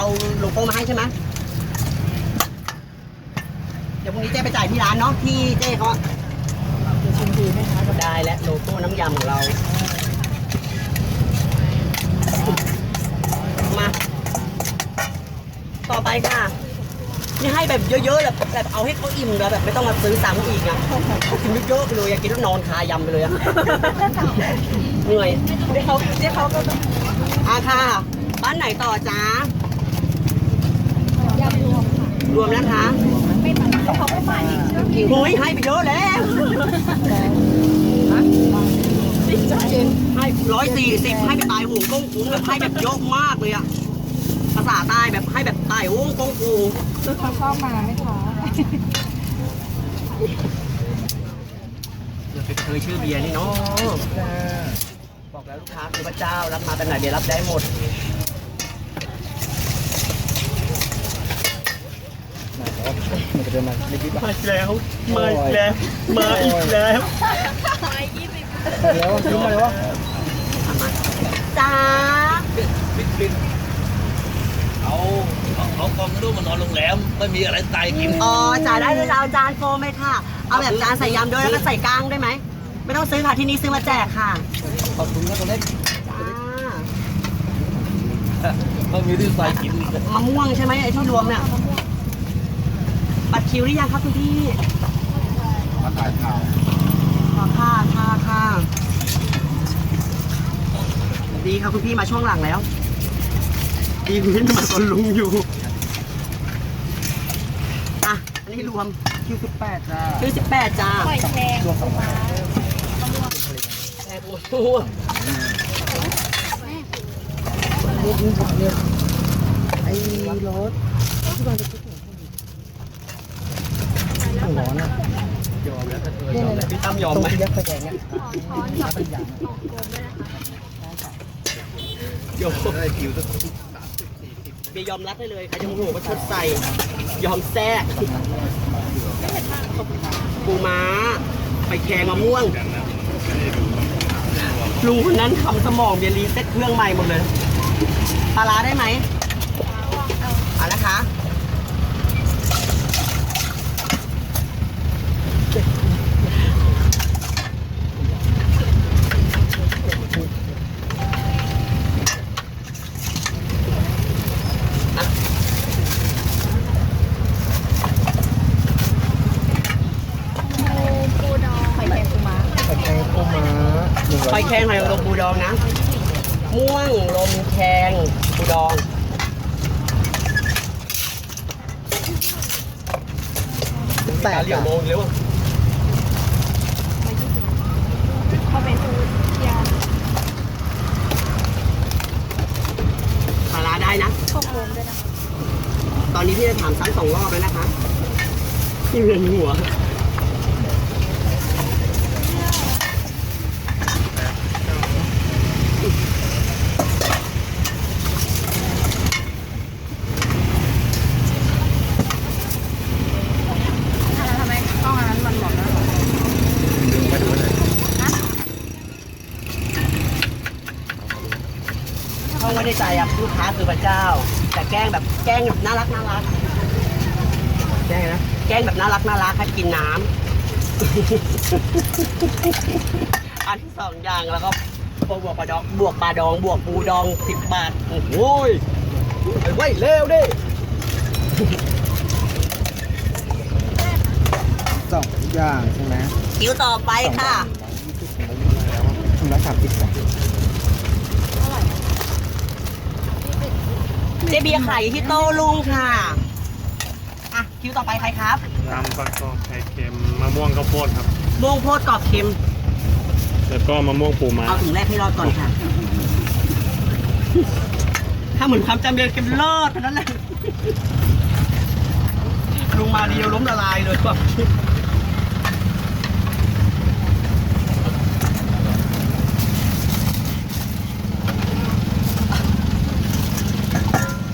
เคเอาโลโก้มาให้ใช่ไหมเดี๋ยวพรุ่งนี้เจ๊ไปจ่ายที่ร้านเนาะที่เจ๊เขาอะชิมดีไหมคะได้และโลโก้น้ำยำของเรา มา ต่อไปค่ะนี่ให้แบบเยอะๆแบบแบบเอาให้เขาอิ่มแล้วแบบไม่ต้องมาซื้อซ้ำอีกอะกินเยอะๆไปเลยอยากกินแล้วนอนคายำไปเลยอะเหนื่อยเดี๋ยวเขาเดี๋ยวเขาก็ต้องอาค่ะบ้านไหนต่อจ้ายำร วมค่ะรวมนะคะไม่มาเขาไม่มาอีกเชื่อคิวโอ้ยให้ไปเยอะแล้วติดใจเย็นให้ร้อยสี่สิบให้ไปตายหูก้งกุ้งแบบให้แบบเยอะมากเลยอะภาษาใต้แบบให้แบบตายหูก้งกุ้งเขาเข้ามาไหมคะเดี๋ยวไปเคยชื่อเบียร์นี่เนาะบอกแล้วลูกค้าคือพระเจ้ารับมาเป็นไหนเบียร์รับได้หมด มันจะ เดินมาในคลิปมาอีกแล้วมาอีกแล้วมาอีกแล้วแล้วซื้อมาแล้ววะจ้าเอาเอาเอากองกระดูกมานอนโรงแรมไม่มีอะไรตายกินอ๋อจ่ายได้เลยเอาจานโฟมไหมค่ะ เอาแบบจานใส่ยำด้วยแล้วก็ใส่ก้างได้ไหม ไม่ต้องซื้อค่ะที่นี่ซื้อมาแจกค่ะขอบคุณนะตัวเล็กจ้าไม่มีที่ใส่กินมะม่วงใช่ไหมไอ้ที่รวมเนี่ยบัตร คิวหรือยังครับคุณพี่มาถ่ายข่าวขอค่ะค่ะค่ะดีครับคุณพี่มาช่วงหลังแล้วดีคุณพี่มาตอนลุงอยู่ อะ อันนี้รวมคิวสิบแปดจ้าคือสิบแปดจ้าปล่อยแชร์รวมสองมาแพงโอ้โหเรียกนี่ผมเรียกไอ้รถที่บ้านจะคิดถึงหัวร้ อนอะยอมแล้วเนี่ยเนี่ยพี่ตั้มยอมตรงไหมที่ยัดไฟแดงเนี่ยน้ำเป็นอย่างยอมได้คิวสักเบียร์ยอมรับได้เลยใครจะโมโหก็ชดใส่ยอมแทรกปูม้า ไปแข่งมะม่วงลุงคนนั้นทำสมองเบียร์รีเซ็ตเครื่องใหม่หมดเลยปลาร้าได้ไหมเอาละคะปูดองไข่แกงปูม้า ไฟแดงปูม้าหนึ่งร้ ไป อย แข่งหอยลมปูดองนะ ม่วงลมแข่งปูดอง แปด เหลี่ย จ้ะ วโมงเร็ว เขาเป็นปูย ปลาร้าได้นะำข้าวโพดด้วยนะคะ ตอนนี้พี่จะถามซ้ำ สองรอบแล้วนะคะพี่เวียนหัวทำไมกล้องอันนั้นมันหมดแล้วเหรอเขาไม่ได้ใจอะลูกค้าคือพระเจ้า แต่แกล้งแบบแกล้งแบบน่ารักน่ารัก แจ้งนะแกล้งแบบน่ารักน่ารักให้กินน้ำ อันที่สองอย่างแล้วก็บวกปลาดองบวกปลาดอง บวกปูดองสิบบาทโอ้โหยไปไว้เร็วดิสองอย่างใช่ไหมคิวต่อไปค่ะถึงร้อยสามสิบเจเบียร์ไข่ที่โต้ลุงค่ะอะ คิวต่อไปใครครับน้ำปลากรอบไข่เค็มมะม่วงข้าวโพดครับ ม่วงโพดกรอบเค็ม แล้วก็มะม่วงปูม้าเอาถุงแรกให้รอดก่อนค่ะ ถ้าเหมือนความจำเรียนเก็มเลิศเท่านั้นแหละลุงมาดีเดียวล้มละลายเลยว่ะ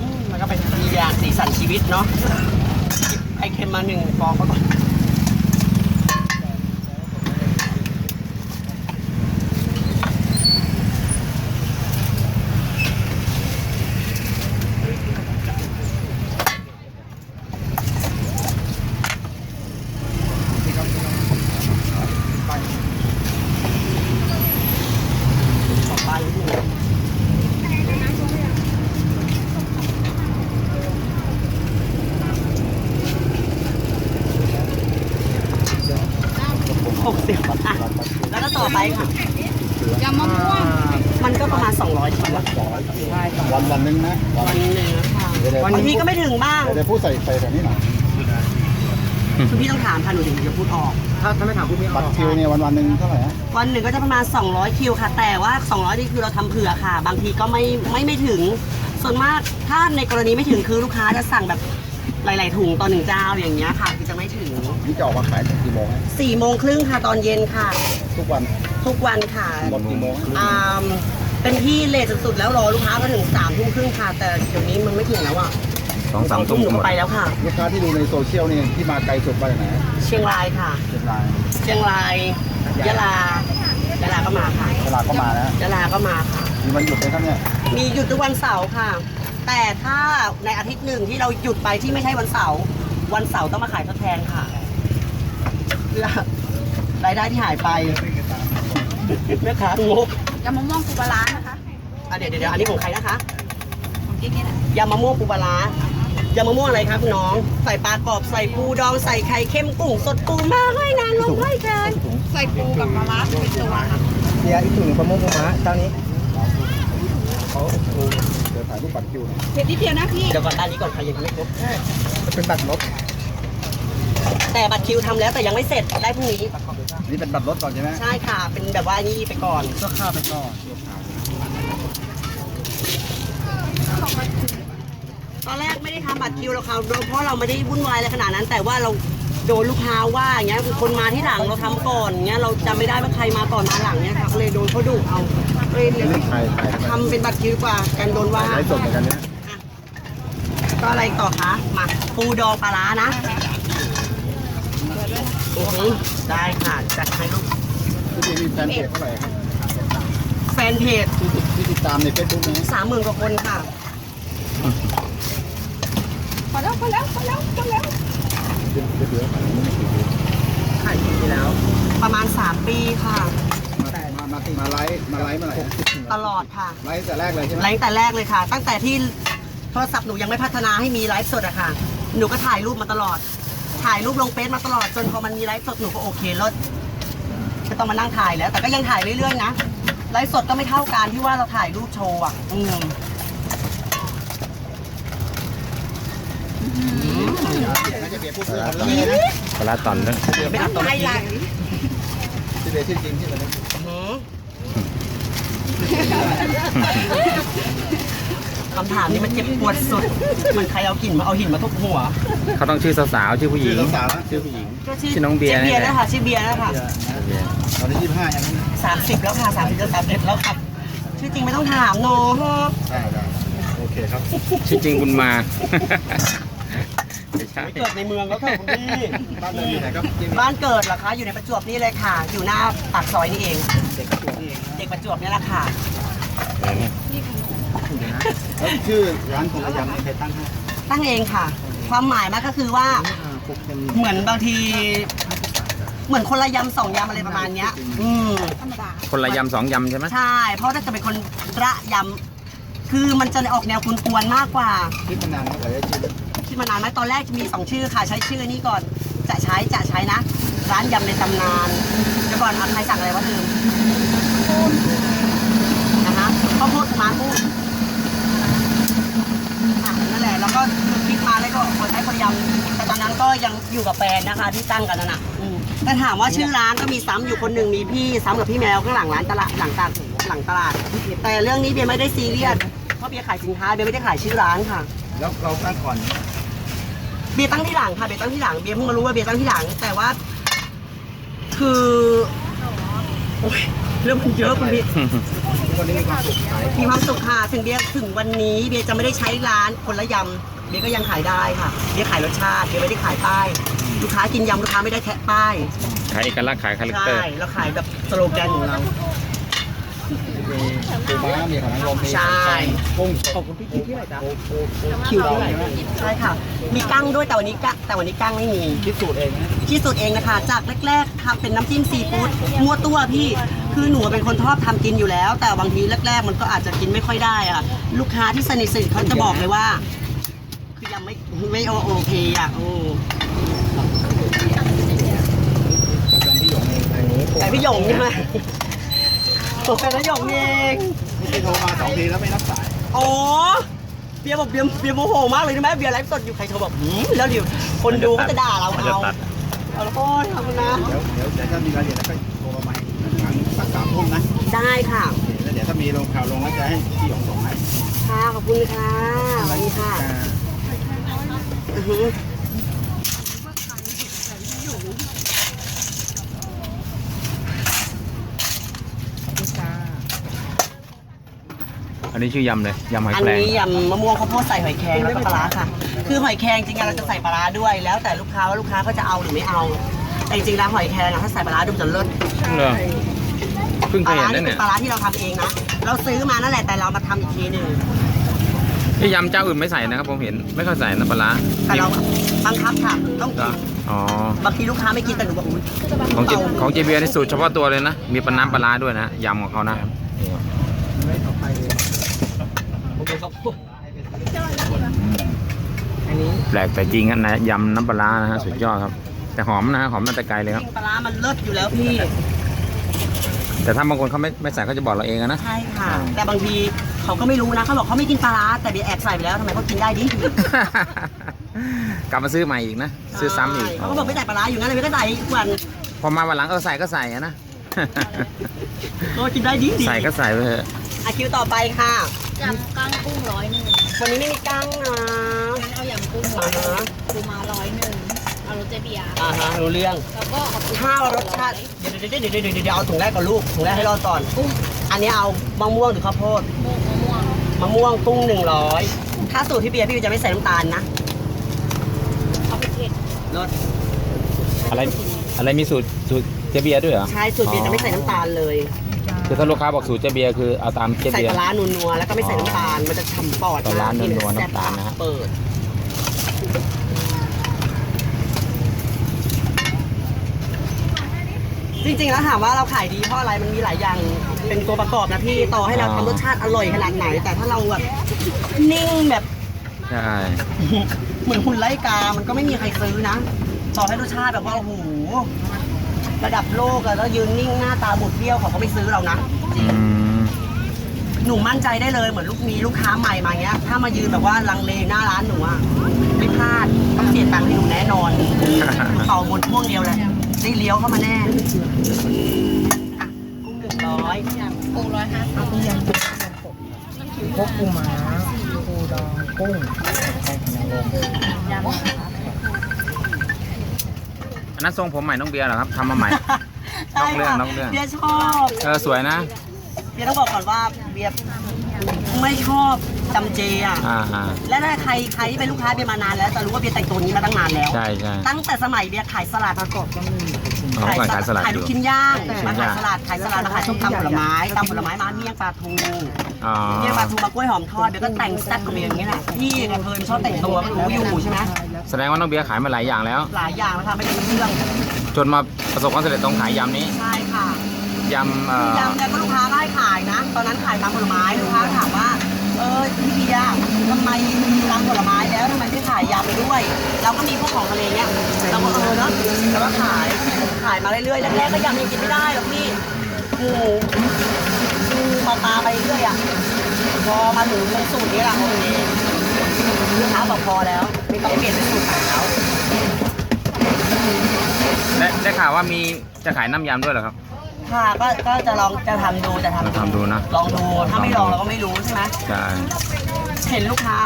อืมมันก็เป็นสีอย่างสีสันชีวิตเนาะหยิบไอเค็มมาหนึ่งฟองก็ก่อน ส์ค่ะ ยำมะม่วง มันก็ประมาณ 200ชิ้น วันวันหนึงนะวันหนึ่งค่ะเดี๋ยวเดี๋ยวบางทีก็ไม่ถึงบ้างเดี๋ยวพูดใส่ใส่แบบนี้หน่อยคุณพี่ต้องถามค่ะหนูถึงจะพูดออก ถ้าถ้าไม่ถามคุณไม่อบัอตกรคิวเนี่ยวันวันหนึ่งเท่าไหร่ฮะวันหนึ่งก็จะประมาณ 200 คิวค่ะ แต่ว่า 200 นี่คือเราทำเผื่อค่ะ บางทีก็ไม่ไม่ไม่ถึง ส่วนมากถ้าในกรณีไม่ถึงคือลูกค้าจะสั่งแบบหลาย ๆ ถุงต่อหนึ่งเจ้าอย่างเงี้ยค่ะคือจะไม่ถึงนี่จะออกมาขายกี่โมงฮะ4โมงครึ่งค่ะตอนเย็นค่ะ ทุกวันทุกวันค่ะหมดกี่โมงฮะอ่า เป็นที่เลทสุดๆแล้วรอลูกค้ามาถึง3ทุ่มครึ่งค่ะ แต่เดี๋ยวนี้มันไม่ถึงแล้วอะสองสามทุ่มหนูหมดไปแล้วค่ะ ลูกค้าที่ดูในโซเชียลเนี่ยที่มาไกลสุดไปไหนเชียงรายค่ะ เชียงรายเชียงรายยะลายะลาก็มาค่ะเวลาก็มาแล้วยะลาก็มาค่ะ มีวันหยุดไหมครับเนี่ยมีหยุดทุกวันเสาร์ค่ะ แต่ถ้าในอาทิตย์หนึ่งที่เราหยุดไปที่ไม่ใช่วันเสาร์วันเสาร์ต้องมาขายทดแทนค่ะเพื่อรายได้ที่หายไปแม่ค้างก ยำมะม่วงปูปลาร้านะคะอะเดี๋ยวเดี๋ยวอันนี้ของใครนะคะของกิ๊กนี่แหละยำมะม่วงปูปลาร้ายำมะม่วงอะไรคะคุณน้อง ใส่ปลากรอบใส่ปูดองใส่ไข่เค็มกุ้งสดปูมากให้นางลงให้เชิญใส่ปูกับปลาร้าเป็นตัวค่ะเดี๋ยวอีกถุงหนึ่งประมุขม้าเจ้านี้เขาเดี๋ยวถ่ายรูปบัตรคิวหน่อยเผ็ดนิดเดียวนะพี่เดี๋ยวก่อนด้านนี้ก่อนใครยังไม่ครบจะเป็นบัตรลบแต่บัตรคิวทำแล้วแต่ยังไม่เสร็จได้พรุ่งนี้ นี่เป็นบัตรรถก่อนใช่ไหมใช่ค่ะ เป็นแบบว่านี่ไปก่อน ก็ค่าไปก่อนตอนแรกไม่ได้ทำบัตรคิวหรอกค่ะเพราะเราไม่ได้วุ่นวายอะไรขนาดนั้น แต่ว่าเราโดนลูกค้าว่าอย่างเงี้ยคือคนมาที่หลังเราทำก่อนอย่างเงี้ยเราจำไม่ได้ว่าใครมาก่อนมาหลังเนี้ยค่ะก็เลยโดนเขาดุเอาเลยเลยนี่ถ่ายถ่ายทำไมทำเป็นบัตรคิวดีกว่ากันโดนว่าไลฟ์สดเหมือนกันเนี่ย ก็อะไรต่อคะมาปูดองปลาร้านะอือหือ ได้ค่ะจัดให้ลูกที่มีแฟนเพจเท่าไหร่ครับแฟนเพจที่ที่ติดตามในเฟซบุ๊กนะสามหมื่นกว่าคนค่ะพอแล้วพอแล้วพอแล้วพอแล้วเดี๋ยวเดี๋ยวขายดีแล้ว ประมาณ3ปีค่ะมามามาไลฟ์มาไลฟ์เมื่อไหร่ตลอดค่ะไลฟ์แต่แรกเลยใช่ไหมไลฟ์แต่แรกเลยค่ะ ตั้งแต่ที่โทรศัพท์หนูยังไม่พัฒนาให้มีไลฟ์สดอะค่ะ หนูก็ถ่ายรูปมาตลอด ถ่ายรูปลงเฟซมาตลอดจนพอมันมีไลฟ์สดหนูก็โอเคลดไม่ต้องมานั่งถ่ายแล้ว แต่ก็ยังถ่ายเรื่อยๆนะไลฟ์สดก็ไม่เท่ากันที่ว่าเราถ่ายรูปโชว์อะอืมน่าจะเบียร์พูดคุยกันแล้วนะปลาตอนนั้นไม่อัดต่อไปอีกที่เบียร์ชื่อจริงที่อะไรนะหือ คำถามนี้มันเจ็บปวดสุดเหมันใครเอาหินมาเอาหินมาทุบหัว เขาต้องชื่อสาวๆชื่อผู้หญิชื่งอสาวๆนะชื่อผู้หญิง ก็ชื่อน้องเบียร์ชื่อเบียร์นี่แหละ นะคะชื่อเบียร์นะคะตอนนี้ยี่สิบห้ายังไม่สามสิบแล้วค่ะสามสิบจะสามสิบแล้วค่ะ ชื่อจริงไม่ต้องถามเนาะได้ได้โอเคครับ ชื่อจริงบุญมา ไม่ใช่ ไม่เกิดในเมืองแล้วค่ะคุณพี่บ้านเดิมอยู่ไหนครับจริงบ้านเกิดเหรอคะ อยู่ในประจวบนี่เลยค่ะ อยู่หน้าปากซอยนี่เอง เด็กกระจวบนี่เองนะเด็กประจวบนี่แหละค่ะ แล้วชื่อร้านคนละยำใครตั้งให้ตั้งเองค่ะ ความหมายมันก็คือว่าอ่าปุ๊กเป็นเหมือนบางที เหมือนคนละยำสองยำอะไรประมาณเนี้ย อืมธรรมดาคนละยำสองยำใช่ไหมใช่ เพราะถ้าจะเป็นคนระยำคือมันจะออกแนวกวนๆมากกว่า คิดมานานเมื่อไหร่ได้ชื่อคิดมานานไหมตอนแรกจะมีสองชื่อค่ะใช้ชื่อนี้ก่อน จะใช้จะใช้นะ ร้านยำในตำนานเดี๋ยวก่อนเอาใครสั่งอะไรวะลืมนะคะข้าวโพดมาพูดอะ นั่นแหละแล้วก็คิดมาแล้วก็คนใช้คนยำแต่ตอนนั้นก็ยังอยู่กับแฟนนะคะที่ตั้งกันนั่นน่ะอืมแต่ถามว่าชื่อร้านก็มีซ้ำอยู่คนหนึ่งมีพี่ซ้ำกับพี่แมวข้างหลังร้านตลาดหลังตลาดหลังตลาด แต่เรื่องนี้เบียร์ไม่ได้ซีเรียสเพราะเบียร์ขายสินค้าเบียร์ไม่ได้ขายชื่อร้านค่ะ แล้วเราตั้งก่อนเบียร์ตั้งที่หลังค่ะเบียร์ตั้งที่หลังเบียร์เพิ่งมารู้ว่าเบียร์ตั้งที่หลัง แต่ว่า คือโอ้ย เรื่องมันเยอะคุณพี่ทุกวันนี้มีความสุขขายมีความสุขค่ะถึงเบียร์ถึงวันนี้เบียร์จะไม่ได้ใช้ร้านคนละยำเบียร์ก็ยังขายได้ค่ะเบียร์ขายรสชาติเบียร์ไม่ได้ขายป้ายลูกค้ากินยำลูกค้าไม่ได้แทะป้ายขายเอกลักษณ์ขายคาแรคเตอใช่ร์เราขายแบบสโลแกนของเรา มีปูม้ามีหอยนางรมมีใช่ กุ้งสขอบคุณพี่คิวที่ไหนจ๊ะโอ้โหคิวที่ไหนใช่ค่ะ มีกั้งด้วยแต่วันนี้กั้งแต่วันนี้กั้งไม่มี คิดสูตรเองนะที่สุดเองนะคะ จากแรกๆทำเป็นน้ำจิ้มซีฟู้ดมั่วตัวพี่ คือหนูเป็นคนชอบทำกินอยู่แล้ว แต่บางทีแรก ๆ มันก็อาจจะกินไม่ค่อยได้อะลูกค้าที่สนิทสนิทเขาจะบอกเลยว่า คือยังไม่ไม่โอโอเคอะโอ้จำพี่หยงเองอันนี้แต่พี่หยงใช่ไหม ตัวเป็นนายกเองที่โทรมาสองทีแล้วไม่รับสายโอ้เบียร์บอกเบียร์เบียร์โมโหมากเลยนะแม่เบียร์ไลฟ์สดอยู่ใครโทรบอกหืมแล้วเดี๋ยวคนดูก็จะด่าเรามันจะเอาตัดเอาแล้วก็ทำนะ เดี๋ยวเดี๋ยวเดี๋ยวถ้ามีรายละเอียดแล้วก็โทรมาใหม่หลังสักสามทุ่มนะได้ค่ะ แล้วเดี๋ยวถ้ามีลงข่าวลงแล้วจะให้พี่หยงส่งให้ค่ะขอบคุณค่ะสวัสดีค่ะอ่าอือหือ อันนี้ชื่อยำเลยยำหอยอันแครงนี้ยำมะม่วงข้าวโพดใส่หอยแครงแล้วก็ปลาร้าค่ะ คือหอยแครงจริงๆเราจะใส่ปลาร้าด้วย แล้วแต่ลูกค้าว่าลูกค้าเขาจะเอาหรือไม่เอาแต่จริงๆแล้วหอยแครงอะถ้าใส่ปลาร้าดูจะเลิศเหรอเพิ่งปเคลายเห็ร้านนี่นั่นเป็เนี่ยนปลาร้าที่เราทำเองนะ เราซื้อมานั่นแหละแต่เรามาทำอีกทีหนึ่งที่ยำเจ้าอื่นไม่ใส่นะครับผมเห็นไม่ค่อยใส่น้ำปลาร้าแต่เราบังคับค่ะต้องเหรกิอนอ๋อบางทีลูกค้าไม่กินแต่หนูบอกอุ้ยของเจของเจเบียร์ในสูตรเฉพาะตัวเลยนะ มีปลาน้ำปลาร้าด้วยนะยำของเขานะครับนี่ครับ ไม่ต่อไปเลย อันนี้ แปลกแต่จริงอะนะยำน้ำปลาร้านะฮะสุดยอดครับ แต่หอมนะฮะหอมน่าจะไกลเลยครับ ปลาร้ามันเลิศอยู่แล้วพี่ แต่ถ้าบางคนเขาไม่ไม่ใส่เขาจะบอกเราเองอะนะ ใช่ค่ะ แต่บางทีเขาก็ไม่รู้นะเขาบอกเขาไม่กินปลาร้าแต่เบียร์แอบใส่ไปแล้วทำไมเขากินได้ดิกลับมาซื้อใหม่อีกนะ ซื้อซ้ำอีกเขาก็บอกไม่ใส่ปลาร้าอยู่งั้นเลยไม่ได้ใส่ทุกวันพอมาวันหลังก็ใส่ก็ใส่อะนะก็กินได้ดีดีใส่ก็ใส่ไปเถอะอาคิวต่อไปค่ะ ยำกั้งกุ้งร้อยหนึ่งวันนี้ไม่มีกั้งนะงั้นเอายำกุ้งร้อยหนึ่งปูมาร้อยหนึ่งเอารสเจเบียร์อ่าฮะรู้เรื่อง แล้วก็เอาปูข้าวรสชาติเดี๋ยวเดี๋ยวเดี๋ยวเดี๋ยวเดี๋ยวเดี๋ยวเอาถุงแรกก่อนลูกถุงแรกให้รอดก่อนอันนี้เอามะม่วงหรือข้าวโพดมะม่วงมะม่วงกุ้งหนึ่งร้อยถ้าสูตรพี่เบียร์พี่จะไม่ใส่น้ำตาลนะเอาไปเผ็ดรสอะไรอะไรมีสูตรสูตรเจเบียร์ด้วยเหรอใช่สูตรเบียร์จะไม่ใส่น้ำตาลเลย คือถ้าลูกค้าบอกสูตรเจเบียร์คือเอาตามเจใส่เบียปร์ ลาร้านัวๆแล้วก็ไม่ใส่น้ำตาลมันจะฉ่ำปอดปลาร้ากินัวๆแซ่บน้ำตาลนะฮะ เปิดจริงๆแล้วถามว่าเราขายดีเพราะอะไรมันมีหลายอย่างเป็นตัวประกอบนะพี่ต่อให้เราทำรสชาติอร่อยขนาดไหน แต่ถ้าเราแบบนิ่งแบบ ใช่ เหมือนหุ่นไล่กา มันก็ไม่มีใครซื้อนะต่อให้รสชาติแบบว่าโอ้โห ระดับโลกอะแล้วยืนนิ่งหน้าตาบูดเบี้ยวเขาก็ไม่ซื้อเรานะอืมหนูมั่นใจได้เลยเหมือนลูกมีลูกค้าใหม่มาเงี้ย ถ้ามายืนแบบว่าลังเลหน้าร้านหนูอะไม่พลาดต้องเสียตังค์ให้หนูแน่นอนเป่าบนพ่วงเดียวแหละได้เลี้ยวเข้ามาแน่อะกุ้งหนึ่งร้อยกุ้งร้อยห้าสิบต้มยำกุ้งพวกปูม้าปูดองกุ้งไข่นางรมยำอั นนั้นทรงผมใหม่น้องเบียร์เหรอครับทำมาใหม่ นอกเรื่องนอกเรื่อง เบียร์ชอบเออสวยนะเบียร์ต้องบอกก่อนว่าเบียร์ไม่ชอบจำเจอะอ่าอ่าและถ้าใครใครที่เป็นลูกค้าเบียร์มานานแล้วจะรู้ว่าเบียร์แต่งตัวนี้มาตั้งนานแล้ว ใช่ใช่ตั้งแต่สมัยเบียร์ขายสลัดประกอบก็มี อ๋อก่อนขายสลัดขายอลูกยู่ชิ้นย่างชิ้มานย่างขายสลัดขายสลัดมาขายส้มตำผลไม้ตำผลไม้มาเมี่ยงปลาทู อ๋อเมี่ยงปลาทูมากล้วยหอมทอดเดี๋ยวก็แต่งแซ่บกับเบียร์อย่างนี้แหละพี่กับเพลินชอบแต่งตัวรู้อยู่ใช่ไหมแสดงว่าน้องเบียร์ขายมาหลายอย่างแล้ว หลายอย่างมาทำให้เป็นเรื่องจนมาประสบความสำเร็จตรงขายยำนี้ใช่ค่ะยำเอ่อยำเนี่ยก็ลูกค้าก็ให้ขายนะ ตอนนั้นขายตำผลไม้ลูกค้าถามว่า พี่เบียร์ทำไมมีตำผลไม้แล้วทำไมไม่ขายยำไปด้วย เราก็มีพวกของทะเลเนี่ยเราก็เออเนาะเราก็ขายขายมาเรื่อยๆแรกๆก็ยำยังกินไม่ได้หรอกพี่งูงูปลาปลาไปเรื่อยอะพอมาถึงตรงสูตรนี้ละโอเคลูกค้าบอกพอแล้วไม่ต้องเปลี่ยนเป็นสูตรใหม่แล้วได้ได้ข่าวว่ามีจะขายน้ำยำด้วยเหรอครับ ค่ะก็ก็จะลองจะทำดูจะทำจะทำดูนะลองดูถ้าไม่ลองเราก็ไม่รู้ใช่ไหมใช่เห็นลูกค้า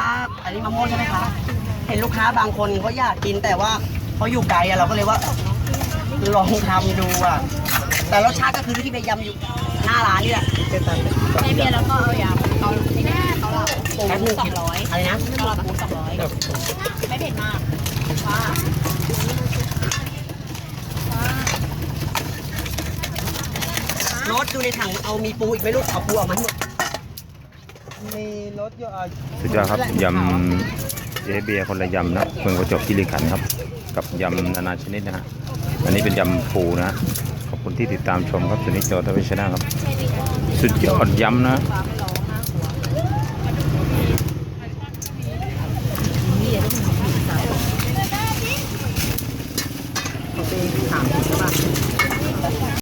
อันนี้มะม่วงใช่ไหมคะเห็นลูกค้าบางคนเขาอยากกินแต่ว่าเขาอยู่ไกลอะเราก็เลยว่าลองทำดูอะแต่รสชาติก็คือที่ไปยำอยู่หน้าร้านนี่แหละเจเบียร์แล้วก็เอายำเกาที่แน่เกาเหลาปูแป๊บนึงสองร้อยอะไรนะเกาเหลาปูสองร้อยไม่เผ็ดมากว่า รถดูในถังเอามีปูอีกไหมลูกเอาปูออกมาให้หมดมีรถเยอะสุดยอดครับยำเจเบียคนละยำนะเมืองประจวบคีรีขันธ์ครับ กับยำนานาชนิดนะฮะอันนี้เป็นยำปูนะขอบคุณที่ติดตามชมครับสุนิจโจทวิชนะครับ สุดยอดยำนะ